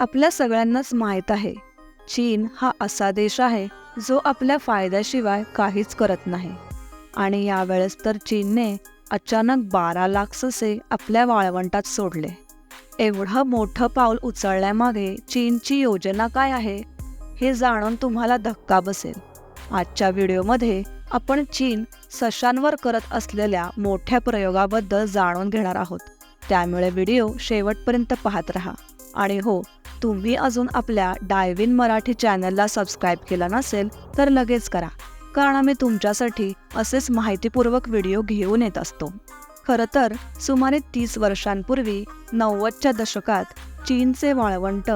आपल्या सगळ्यांनाच माहीत आहे. चीन हा असा देश आहे जो आपल्या फायद्याशिवाय काहीच करत नाही. आणि यावेळेस तर चीनने अचानक बारा लाख ससे आपल्या वाळवंटात सोडले. एवढं मोठं पाऊल उचलण्यामागे चीनची योजना काय आहे हे जाणून तुम्हाला धक्का बसेल. आजच्या व्हिडिओमध्ये आपण चीन सशांवर करत असलेल्या मोठ्या प्रयोगाबद्दल जाणून घेणार आहोत. त्यामुळे व्हिडिओ शेवटपर्यंत पाहत राहा. आणि हो तुम्ही अजून आपल्या डायविन मराठी चॅनलला सबस्क्राईब केला नसेल तर लगेच करा कारण आम्ही तुमच्यासाठी असेच माहितीपूर्वक व्हिडिओ घेऊन येत असतो. खरं तर सुमारे तीस वर्षांपूर्वी नव्वदच्या दशकात चीनचे वाळवंट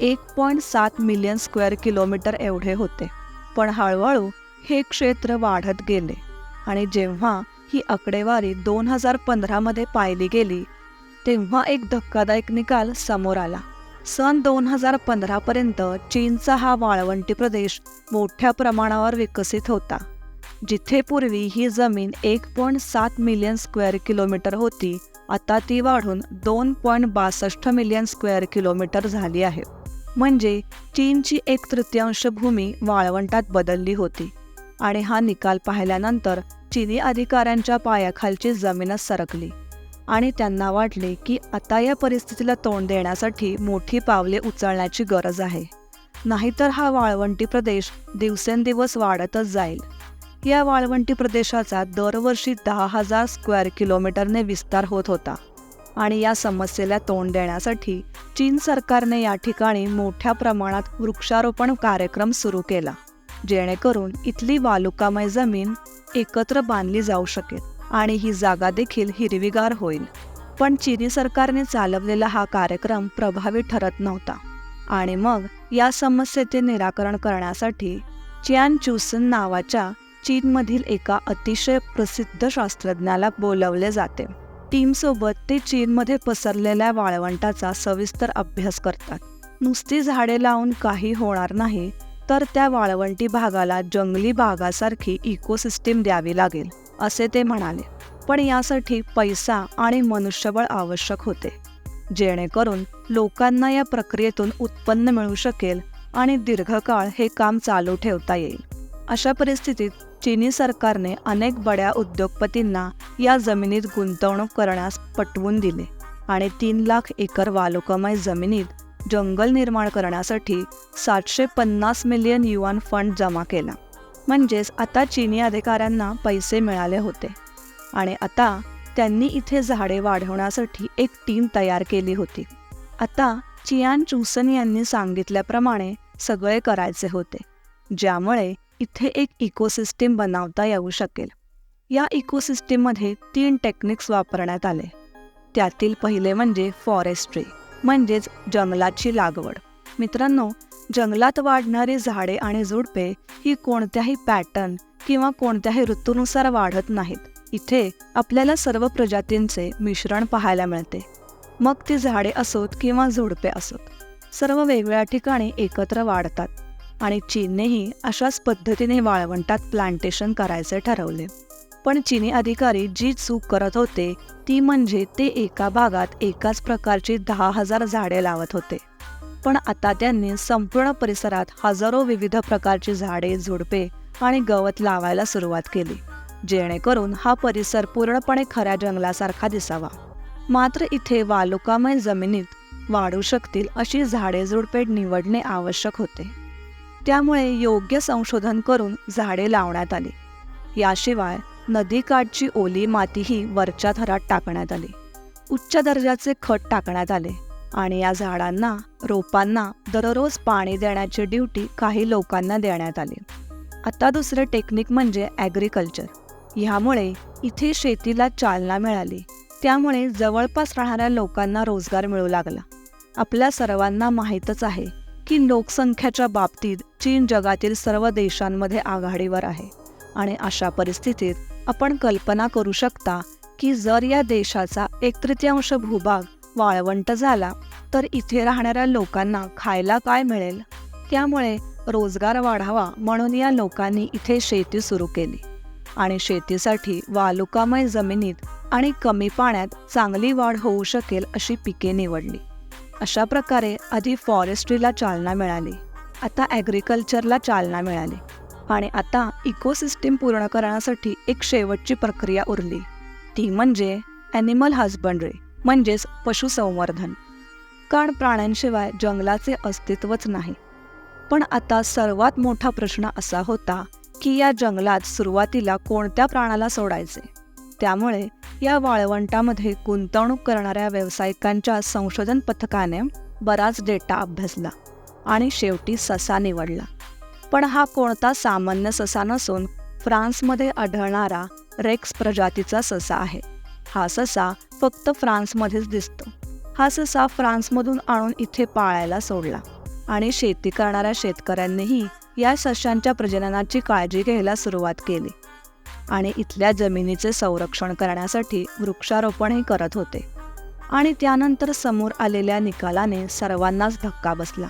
एक पॉईंट सात मिलियन स्क्वेअर किलोमीटर एवढे होते पण हळूहळू हे क्षेत्र वाढत गेले आणि जेव्हा ही आकडेवारी दोन हजार पंधरामध्ये पाहिली गेली तेव्हा एक धक्कादायक निकाल समोर आला. सन दोन हजार पंधरापर्यंत चीनचा हा वाळवंटी प्रदेश मोठ्या प्रमाणावर विकसित होता जिथे पूर्वी ही जमीन एक पॉईंट सात मिलियन स्क्वेअर किलोमीटर होती आता ती वाढून दोन पॉईंट बासष्ट मिलियन स्क्वेअर किलोमीटर झाली आहे. म्हणजे चीनची एक तृतीयांश भूमी वाळवंटात बदलली होती आणि हा निकाल पाहिल्यानंतर चिनी अधिकाऱ्यांच्या पायाखालची जमीनच सरकली. आणि त्यांना वाटले की आता या परिस्थितीला तोंड देण्यासाठी मोठी पावले उचलण्याची गरज आहे. नाहीतर हा वाळवंटी प्रदेश दिवसेंदिवस वाढतच जाईल. या वाळवंटी प्रदेशाचा दरवर्षी दहा हजार स्क्वेअर किलोमीटरने विस्तार होत होता आणि या समस्येला तोंड देण्यासाठी चीन सरकारने या ठिकाणी मोठ्या प्रमाणात वृक्षारोपण कार्यक्रम सुरू केला जेणेकरून इथली वालुकामय जमीन एकत्र बांधली जाऊ शकेल. आणि ही जागा देखील हिरवीगार होईल. पण चिनी सरकारने चालवलेला हा कार्यक्रम प्रभावी ठरत नव्हता. आणि मग या समस्येचे निराकरण करण्यासाठी चियान चुसन नावाच्या चीनमधील एका अतिशय प्रसिद्ध शास्त्रज्ञाला बोलवले जाते. टीमसोबत ते चीनमध्ये पसरलेल्या वाळवंटाचा सविस्तर अभ्यास करतात. नुसती झाडे लावून काही होणार नाही तर त्या वाळवंटी भागाला जंगली भागासारखी इकोसिस्टीम द्यावी लागेल. असे ते म्हणाले. पण यासाठी पैसा आणि मनुष्यबळ आवश्यक होते. जेणेकरून लोकांना या प्रक्रियेतून उत्पन्न मिळू शकेल आणि दीर्घकाळ हे काम चालू ठेवता येईल. अशा परिस्थितीत चीनी सरकारने अनेक बड्या उद्योगपतींना या जमिनीत गुंतवणूक करण्यास पटवून दिले आणि तीन लाख एकर वालुकामय जमिनीत जंगल निर्माण करण्यासाठी सातशे पन्नास मिलियन युआन फंड जमा केला. म्हणजेच आता चीनी अधिकाऱ्यांना पैसे मिळाले होते. आणि आता त्यांनी इथे झाडे वाढवण्यासाठी एक टीम तयार केली होती. आता चियान चुसन यांनी सांगितल्याप्रमाणे सगळे करायचे होते ज्यामुळे इथे एक इकोसिस्टीम बनवता येऊ शकेल. या इकोसिस्टीममध्ये तीन टेक्निक्स वापरण्यात आले. त्यातील पहिले म्हणजे फॉरेस्ट्री म्हणजेच जंगलाची लागवड. मित्रांनो जंगलात वाढणारी झाडे आणि झुडपे ही कोणत्याही पॅटर्न किंवा कोणत्याही ऋतूनुसार वाढत नाहीत. इथे आपल्याला सर्व प्रजातींचे मिश्रण पाहायला मिळते. मग ती झाडे असोत किंवा झुडपे असोत. सर्व वेगवेगळ्या ठिकाणी एकत्र वाढतात आणि चीननेही अशाच पद्धतीने वाळवंटात प्लांटेशन करायचे ठरवले. पण चीनी अधिकारी जी चूक करत होते ती म्हणजे ते एका भागात एकाच प्रकारची दहा हजार झाडे लावत होते. पण आता त्यांनी संपूर्ण परिसरात हजारो विविध प्रकारची झाडे झुडपे आणि गवत लावायला सुरुवात केली जेणेकरून हा परिसर पूर्णपणे खऱ्या जंगलासारखा दिसावा. मात्र इथे वालुकामय जमिनीत वाढू शकतील अशी झाडे झुडपे निवडणे आवश्यक होते. त्यामुळे योग्य संशोधन करून झाडे लावण्यात आली. याशिवाय नदीकाठची ओली मातीही वरच्या थरात टाकण्यात आली. उच्च दर्जाचे खत टाकण्यात आले. आणि या झाडांना रोपांना दररोज पाणी देण्याची ड्युटी काही लोकांना देण्यात आली. आता दुसरं टेक्निक म्हणजे ॲग्रिकल्चर. ह्यामुळे इथे शेतीला चालना मिळाली. त्यामुळे जवळपास राहणाऱ्या लोकांना रोजगार मिळू लागला. आपल्या सर्वांना माहीतच आहे की लोकसंख्येच्या बाबतीत चीन जगातील सर्व देशांमध्ये आघाडीवर आहे. आणि अशा परिस्थितीत आपण कल्पना करू शकता की जर या देशाचा एक तृतीयांश भूभाग वाळवंट झाला तर इथे राहणाऱ्या लोकांना खायला काय मिळेल? त्यामुळे रोजगार वाढावा म्हणून या लोकांनी इथे शेती सुरू केली. आणि शेतीसाठी वालुकामय जमिनीत आणि कमी पाण्यात चांगली वाढ होऊ शकेल अशी पिके निवडली. अशा प्रकारे आधी फॉरेस्ट्रीला चालना मिळाली आता ॲग्रिकल्चरला चालना मिळाली आणि आता इकोसिस्टीम पूर्ण करण्यासाठी एक शेवटची प्रक्रिया उरली. ती म्हणजे ॲनिमल हजबंड्री म्हणजेच पशुसंवर्धन. कारण प्राण्यांशिवाय जंगलाचे अस्तित्वच नाही. पण आता सर्वात मोठा प्रश्न असा होता की या जंगलात सुरुवातीला कोणत्या प्राण्याला सोडायचे? त्यामुळे या वाळवंटामध्ये गुंतवणूक करणाऱ्या व्यावसायिकांच्या संशोधन पथकाने बराच डेटा अभ्यासला आणि शेवटी ससा निवडला. पण हा कोणता सामान्य ससा नसून फ्रान्समध्ये आढळणारा रेक्स प्रजातीचा ससा आहे. हा ससा फक्त फ्रान्समध्येच दिसतो. हा ससा फ्रान्समधून आणून इथे पाळायला सोडला आणि शेती करणाऱ्या शेतकऱ्यांनीही या सशांच्या प्रजननाची काळजी घ्यायला सुरुवात केली आणि इथल्या जमिनीचे संरक्षण करण्यासाठी वृक्षारोपणही करत होते. आणि त्यानंतर समोर आलेल्या निकालाने सर्वांनाच धक्का बसला.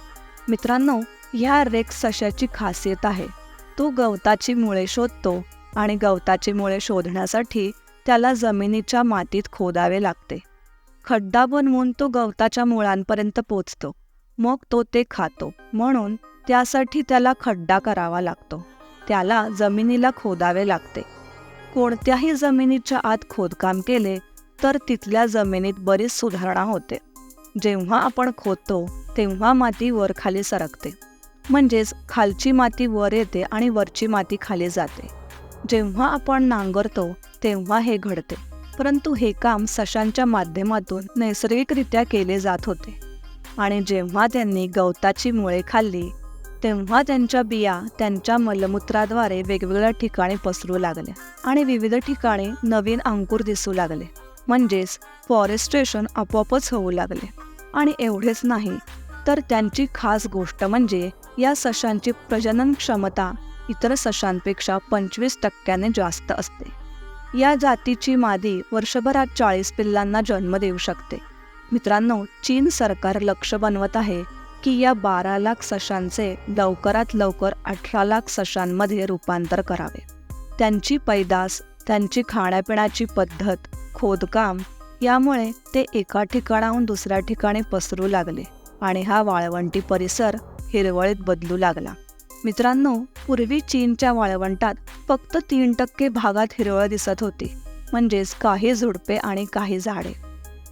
मित्रांनो ह्या रेक्स सशाची खासियत आहे. तो गवताची मुळे शोधतो आणि गवताची मुळे शोधण्यासाठी त्याला जमिनीच्या मातीत खोदावे लागते. खड्डा बनवून तो गवताच्या मुळांपर्यंत पोचतो. मग तो ते खातो. म्हणून त्यासाठी त्याला खड्डा करावा लागतो. त्याला जमिनीला खोदावे लागते. कोणत्याही जमिनीच्या आत खोदकाम केले तर तिथल्या जमिनीत बरीच सुधारणा होते. जेव्हा आपण खोदतो तेव्हा माती वर खाली सरकते. म्हणजेच खालची माती वर येते आणि वरची माती खाली जाते. जेव्हा आपण नांगरतो तेव्हा हे घडते. परंतु हे काम सशांच्या माध्यमातून नैसर्गिकरित्या केले जात होते. आणि जेव्हा त्यांनी गवताची मुळे खाल्ली तेव्हा त्यांच्या बिया त्यांच्या मलमूत्राद्वारे वेगवेगळ्या ठिकाणी पसरू लागल्या आणि विविध ठिकाणी नवीन अंकुर दिसू लागले. म्हणजेच फॉरेस्ट्रेशन आपोआपच होऊ लागले. आणि एवढेच नाही तर त्यांची खास गोष्ट म्हणजे या सशांची प्रजनन क्षमता इतर सशांपेक्षा पंचवीस टक्क्याने जास्त असते. या जातीची मादी वर्षभरात चाळीस पिल्लांना जन्म देऊ शकते. मित्रांनो चीन सरकार लक्ष बनवत आहे की या बारा लाख सशांचे लवकरात लवकर अठरा लाख सशांमध्ये रूपांतर करावे. त्यांची पैदास त्यांची खाण्यापिण्याची पद्धत खोदकाम यामुळे ते एका ठिकाणाहून दुसऱ्या ठिकाणी पसरू लागले आणि हा वाळवंटी परिसर हिरवळीत बदलू लागला. मित्रांनो पूर्वी चीनच्या वाळवंटात फक्त तीन टक्के भागात हिरवळ दिसत होती म्हणजेच काही झुडपे आणि काही झाडे.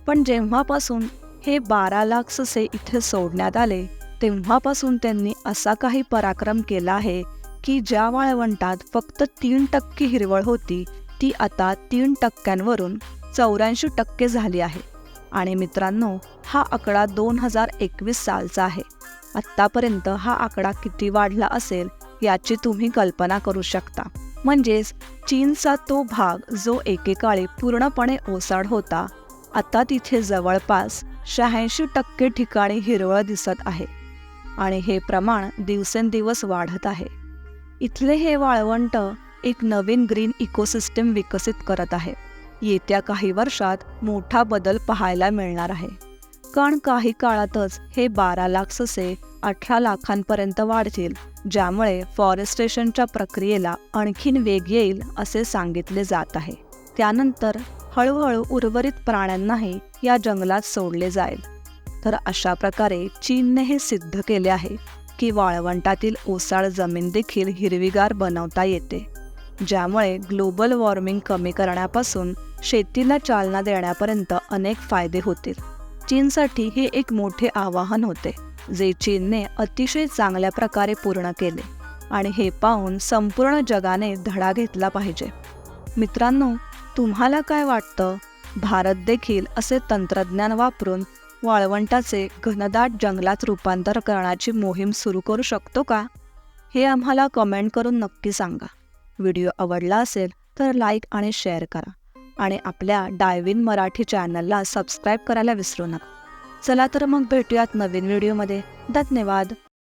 पण जेव्हापासून हे बारा लाख ससे इथे सोडण्यात आले तेव्हापासून त्यांनी असा काही पराक्रम केला आहे की ज्या वाळवंटात फक्त तीन टक्के हिरवळ होती ती आता तीन टक्क्यांवरून चौऱ्याऐंशी टक्के झाली आहे. आणि मित्रांनो हा आकडा दोन हजार एकवीस सालचा आहे. आत्तापर्यंत हा आकडा किती वाढला असेल याची तुम्ही कल्पना करू शकता. म्हणजेच चीनचा तो भाग जो एकेकाळी पूर्णपणे ओसाड होता आता तिथे जवळपास शहाऐंशी टक्के ठिकाणी हिरवळ दिसत आहे. आणि हे प्रमाण दिवसेंदिवस वाढत आहे. इथले हे वाळवंट एक नवीन ग्रीन इकोसिस्टम विकसित करत आहे. येत्या काही वर्षात मोठा बदल पाहायला मिळणार आहे. कारण काही काळातच हे बारा लाख ससे अठरा लाखांपर्यंत वाढतील ज्यामुळे फॉरेस्टेशनच्या प्रक्रियेला आणखीन वेग येईल असे सांगितले जात आहे. त्यानंतर हळूहळू उर्वरित प्राण्यांनाही या जंगलात सोडले जाईल. तर अशा प्रकारे चीनने हे सिद्ध केले आहे की वाळवंटातील ओसाळ जमीन देखील हिरवीगार बनवता येते ज्यामुळे ग्लोबल वॉर्मिंग कमी करण्यापासून शेतीला चालना देण्यापर्यंत अनेक फायदे होतील. चीनसाठी हे एक मोठे आवाहन होते जे चीनने अतिशय चांगल्या प्रकारे पूर्ण केले आणि हे पाहून संपूर्ण जगाने धडा घेतला पाहिजे. मित्रांनो तुम्हाला काय वाटतं? भारत देखील असे तंत्रज्ञान वापरून वाळवंटाचे घनदाट जंगलात रूपांतर करण्याची मोहीम सुरू करू शकतो का? हे आम्हाला कमेंट करून नक्की सांगा. व्हिडिओ आवडला असेल तर लाईक आणि शेअर करा. आणि आपल्या डायविन मराठी चॅनलला सबस्क्राईब करायला विसरू नका. चला तर मग भेटूयात नवीन व्हिडिओमध्ये. धन्यवाद.